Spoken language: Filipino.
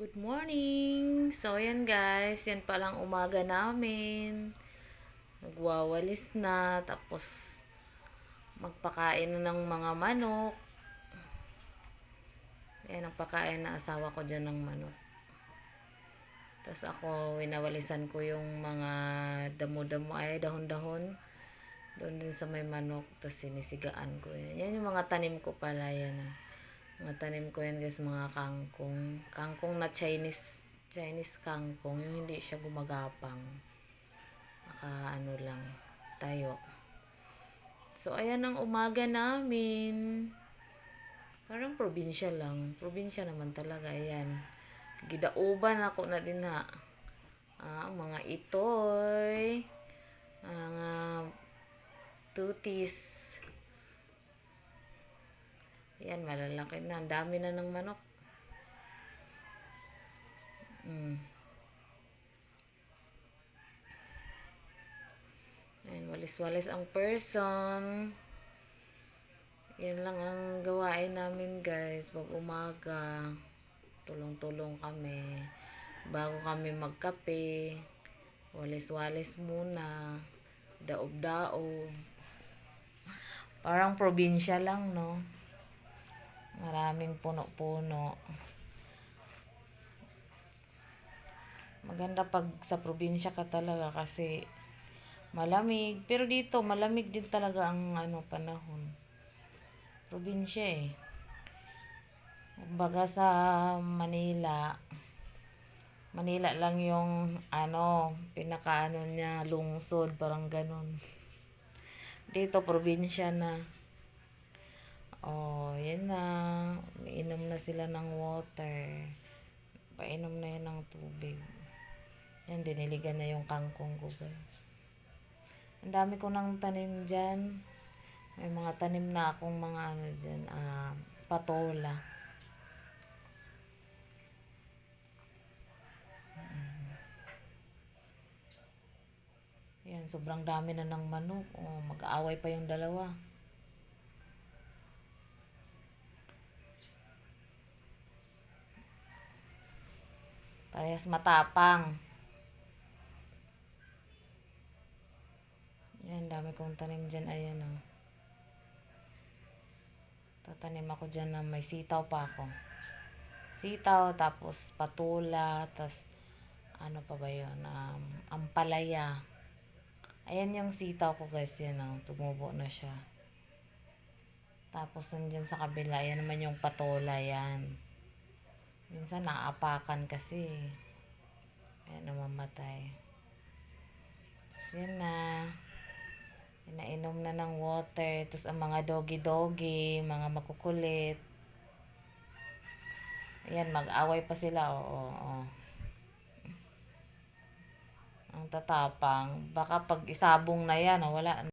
Good morning! So, ayan guys, yan palang umaga namin. Nagwawalis na, tapos magpakain na ng mga manok. Ayan, ang pakain na asawa ko dyan ng manok. Tapos ako, winawalisan ko yung mga damo-damo, ay dahon-dahon. Doon din sa may manok, tapos sinisigaan ko yan. Yan yung mga tanim ko pala, yan ah. Mga tanim ko yan guys, mga kangkong. Kangkong na Chinese, Chinese kangkong. Yung hindi siya gumagapang. Naka ano lang, tayo. So, ayan ang umaga namin. Parang probinsya lang. Probinsya naman talaga, ayan. Gidauban ako na din ha. Ah, mga itoy. Ang tutis. Yan, malalaki na. Ang dami na ng manok. Mm. Ayan, walis-walis ang person. Yan lang ang gawain namin guys. Pag umaga, tulong-tulong kami. Bago kami magkape, walis-walis muna. Daob-daob. Parang probinsya lang, no? Maraming puno-puno. Maganda pag sa probinsya ka talaga kasi malamig. Pero dito, malamig din talaga ang ano panahon. Probinsya eh. Baga sa Manila, Manila lang yung ano, pinakaano niya, lungsod, parang ganun. Dito, probinsya na. Oh, yan na. Inom na sila ng water. Painom na yan ng tubig. Yan, diniligan na yung kangkong ko, guys. Ang dami ko nang tanim dyan. May mga tanim na akong mga ano dyan, ah, patola. Yan, sobrang dami na ng manok. Oh, mag-aaway pa yung dalawa. Parehas matapang. Yan, dami kong tanim dyan. Ayan, oh. Tatanim ako dyan na may sitaw pa ako. Sitaw, tapos patula, tapos ano pa ba yun? Um, ampalaya. Ayan yung sitaw ko guys. Yan, oh. Tumubo na siya. Tapos nandyan sa kabila, yan naman yung patola yan. Minsan naapakan kasi. Ayan, namamatay. Tapos yan na. Inainom na ng water. Tapos ang mga doggy-doggy, mga makukulit. Ayan, mag-away pa sila. Oo, oo. Ang tatapang. Baka pag isabong na yan, wala